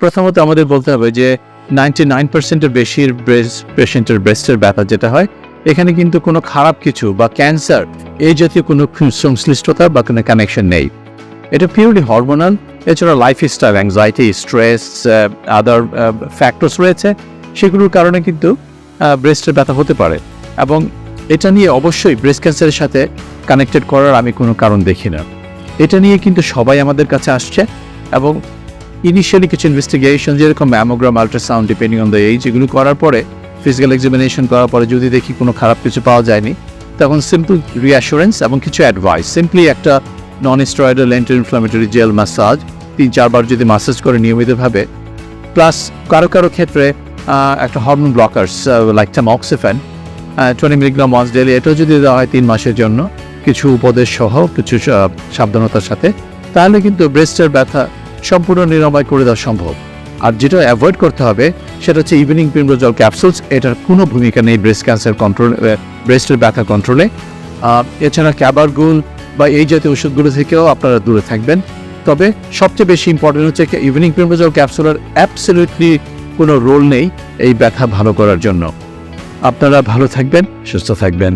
প্রথমত আমাদের বলতে হবে যে নাইনটি নাইন পার্সেন্টের বেশির ব্রেস্ট পেশেন্টের ব্রেস্টের ব্যথা যেটা হয়, এখানে কিন্তু কোনো খারাপ কিছু বা ক্যান্সার এই জাতীয় কোনো সংশ্লিষ্টতা বা কোনো কানেকশন নেই। এটা পিওরলি হরমোনাল এছাড়া lifestyle anxiety stress other factors রয়েছে, সেগুলোর কারণে কিন্তু ব্রেস্টের ব্যথা হতে পারে। এবং এটা নিয়ে অবশ্যই ব্রেস্ট ক্যান্সারের সাথে কানেক্টেড করার আমি কোনো কারণ দেখি না। এটা নিয়ে কিন্তু সবাই আমাদের কাছে আসছে এবং ইনিশিয়ালি কিছু ইনভেস্টিগেশন যেরকম mammogram ultrasound depending on the age এগুলো করার পরে ফিজিক্যাল এক্সামিনেশন করার পরে যদি দেখি কোনো খারাপ কিছু পাওয়া যায়নি, তখন সিম্পল রিঅ্যাসুরেন্স এবং কিছু অ্যাডভাইস সিম্পলি একটা non steroidal anti inflammatory gel massage তিন, চারবার যদি ম্যাসাজ করে নিয়মিতভাবে প্লাস কারও কারও ক্ষেত্রে একটা hormone blockers like tamoxifen twenty milligram once daily এটাও যদি দেওয়া হয় তিন মাসের জন্য, কিছু উপদেশ সহ, কিছু সাবধানতার সাথে, তাহলে কিন্তু ব্রেস্টের ব্যথা সম্পূর্ণ নিরাময় করে দেওয়া সম্ভব। আর যেটা অ্যাভয়েড করতে হবে, সেটা হচ্ছে ইভিনিং পিমরোজল ক্যাপসুলস এটার কোনো ভূমিকা নেই ব্রেস্ট ক্যান্সার কন্ট্রোল ব্রেস্টের ব্যথা কন্ট্রোলে এছাড়া ক্যাবারগুল বা এই জাতীয় ওষুধগুলো থেকেও আপনারা দূরে থাকবেন। তবে সবচেয়ে বেশি ইম্পর্টেন্ট হচ্ছে ইভিনিং পিমরোজল ক্যাপসুলের অ্যাবসলিউটলি কোনো রোল নেই এই ব্যথা ভালো করার জন্য। আপনারা ভালো থাকবেন, সুস্থ থাকবেন।